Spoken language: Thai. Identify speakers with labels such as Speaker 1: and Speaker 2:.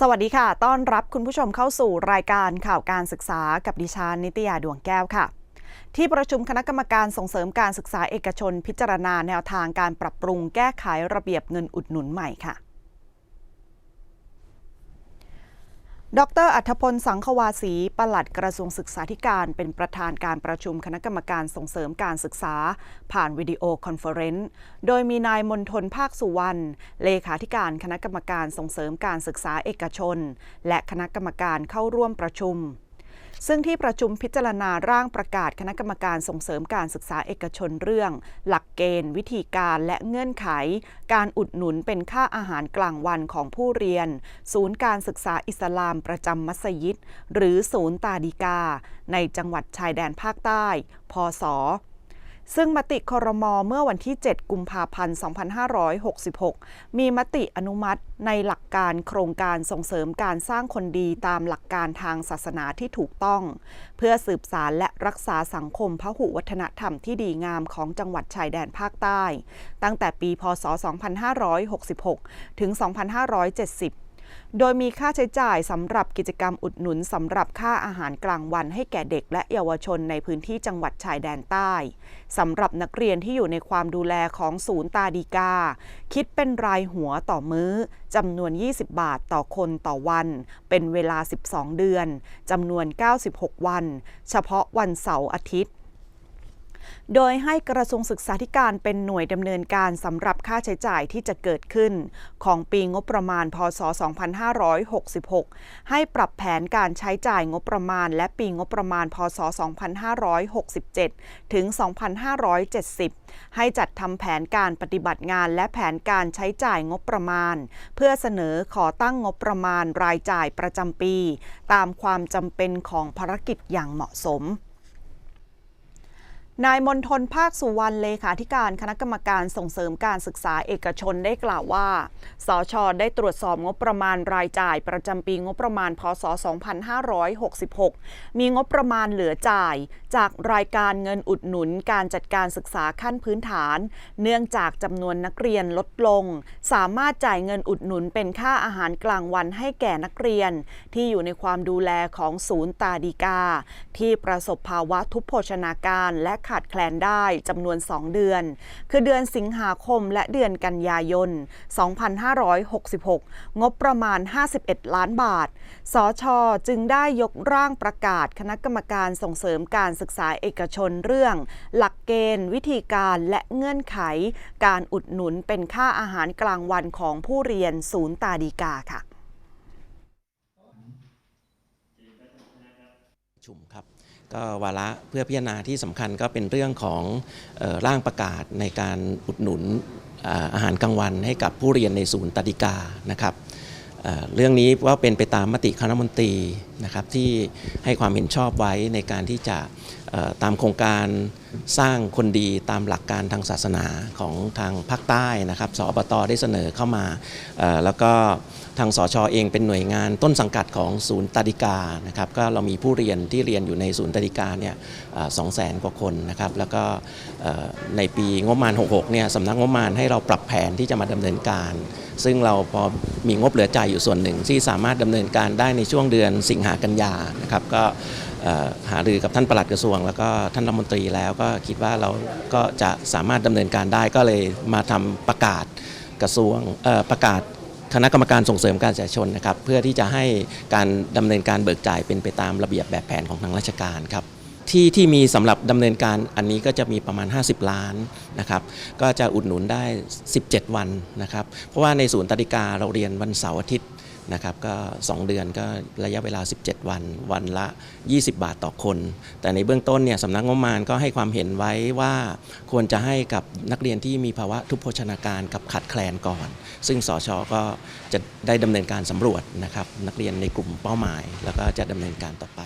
Speaker 1: สวัสดีค่ะ ต้อนรับคุณผู้ชมเข้าสู่รายการข่าวการศึกษากับดิฉันนิตยาดวงแก้วค่ะ ที่ประชุมคณะกรรมการส่งเสริมการศึกษาเอกชนพิจารณาแนวทางการปรับปรุงแก้ไขระเบียบเงินอุดหนุนใหม่ค่ะ ดรอัธพลสังควาสีปลัดกระทรวงศึกษาธิการ เป็นประธานการประชุมคณะกรรมการส่งเสริมการศึกษา ผ่านวิดีโอคอนเฟอเรนซ์ โดยมีนายมนทนภาคสุวรรณ เลขาธิการคณะกรรมการส่งเสริมการศึกษาเอกชน และคณะกรรมการเข้าร่วมประชุม ซึ่งที่ประชุมพิจารณาร่างประกาศคณะกรรมการส่งเสริมการศึกษาเอกชนเรื่อง หลักเกณฑ์ วิธีการและเงื่อนไข การอุดหนุนเป็นค่าอาหารกลางวันของผู้เรียน ศูนย์การศึกษาอิสลามประจำมัสยิด หรือศูนย์ตาดีกา ในจังหวัดชายแดนภาคใต้ พศ ซึ่งมติคอรมอเมื่อวันที่ 7 กุมภาพันธ์ 2566 มีมติอนุมัติในหลักการโครงการส่งเสริมการสร้างคนดีตามหลักการทางศาสนาที่ถูกต้อง เพื่อสืบสารและรักษาสังคมพหุวัฒนธรรมที่ดีงามของจังหวัดชายแดนภาคใต้ ตั้งแต่ปี พศ 2566 ถึง 2570 โดยมีค่าใช้จ่ายสำหรับกิจกรรมอุดหนุนสำหรับค่าอาหารกลางวันให้แก่เด็กและเยาวชนในพื้นที่จังหวัดชายแดนใต้สำหรับนักเรียนที่อยู่ในความดูแลของศูนย์ตาดีกา คิดเป็นรายหัวต่อมื้อจำนวน 20 บาทต่อคนต่อวัน เป็นเวลา 12 เดือนจำนวน 96 วัน เฉพาะวันเสาร์อาทิตย์ โดยให้กระทรวงศึกษาธิการเป็นหน่วยดำเนินการสำหรับค่าใช้จ่ายที่จะเกิดขึ้น ของปีงบประมาณ พศ 2566 ให้ปรับแผนการใช้จ่ายงบประมาณ และปีงบประมาณ พศ 2567 ถึง 2570 ให้จัดทำแผนการปฏิบัติงานและแผนการใช้จ่ายงบประมาณ เพื่อเสนอขอตั้งงบประมาณรายจ่ายประจำปี ตามความจำเป็นของภารกิจอย่างเหมาะสม นายมนทนภาคสุวรรณเลขาธิการคณะกรรมการส่งเสริมการศึกษาเอกชนได้กล่าวว่า สช ได้ตรวจสอบงบประมาณรายจ่าย ประจำปีงบประมาณ พศ 2566 มีงบประมาณเหลือจ่าย จากรายการเงินอุดหนุนการจัดการศึกษาขั้นพื้นฐาน เนื่องจากจำนวนนักเรียนลดลง สามารถจ่ายเงินอุดหนุนเป็นค่าอาหารกลางวันให้แก่นักเรียน ที่อยู่ในความดูแลของศูนย์ตาดีกา ที่ประสบภาวะทุพโภชนาการและขาดแคลนได้จำนวน 2 เดือน คือเดือนสิงหาคมและเดือนกันยายน 2566 งบประมาณ 51 ล้านบาท สช จึงได้ยกร่างประกาศคณะกรรมการส่งเสริมการศึกษาเอกชนเรื่อง หลักเกณฑ์ วิธีการและเงื่อนไข การอุดหนุนเป็นค่าอาหารกลางวันของผู้เรียนศูนย์ตาดีกาค่ะ
Speaker 2: ชุมครับ ก็วาระเพื่อพิจารณาที่สำคัญก็เป็นเรื่องของออร่างประกาศในการอุดหนุนอาหารกลางวันให้กับผู้เรียนในศูนย์ตาดิกานะครับเรื่องนี้ว่าเป็นไปตามมติคณะมนตรีนะครับที่ให้ความเห็นชอบไว้ในการที่จะตามโครงการสร้างคนดีตามหลักการทางศาสนาของทางภาคใต้นะครับสอบตได้เสนอเข้ามา แล้วก็ทางสชเองเป็นหน่วยงานต้นสังกัดของศูนย์ตาดิกานะครับก็เรามีผู้เรียนที่เรียนอยู่ในศูนย์ตาดิกาเนี่ยสองแสนกว่าคนนะครับแล้วก็ในปีงบประมาณ 66เนี่ยสำนักงบประมาณให้เราปรับแผนที่จะมาดำเนินการ ซึ่งเราพอมีงบเหลือจ่ายอยู่ส่วนหนึ่งที่สามารถดำเนินการได้ในช่วงเดือนสิงหากันยานะครับก็ หารือกับท่านปลัดกระทรวง แล้วก็ท่านรัฐมนตรีแล้วก็คิดว่าเราก็จะสามารถดำเนินการได้ก็เลยมาทำประกาศกระทรวงประกาศคณะกรรมการส่งเสริมการศึกษาชนนะครับ เพื่อที่จะให้การดำเนินการเบิกจ่ายเป็นไปตามระเบียบแบบแผนของทางราชการครับที่ที่มีสำหรับดำเนินการอันนี้ก็จะมีประมาณ 50 ล้านนะครับ ก็จะอุดหนุนได้ 17 วันนะครับ เพราะว่าในศูนย์ตาดิกาเราเรียนวันเสาร์อาทิตย์ นะครับก็ 2 เดือนก็ระยะเวลา 17 วัน วันละ 20 บาทต่อคน แต่ในเบื้องต้นเนี่ยสำนักงบประมาณก็ให้ความเห็นไว้ว่าควรจะให้กับนักเรียนที่มีภาวะทุพโภชนาการกับขาดแคลนก่อน ซึ่งสชก็จะได้ดำเนินการสำรวจนะครับนักเรียนในกลุ่มเป้าหมาย แล้วก็จะดำเนินการต่อไป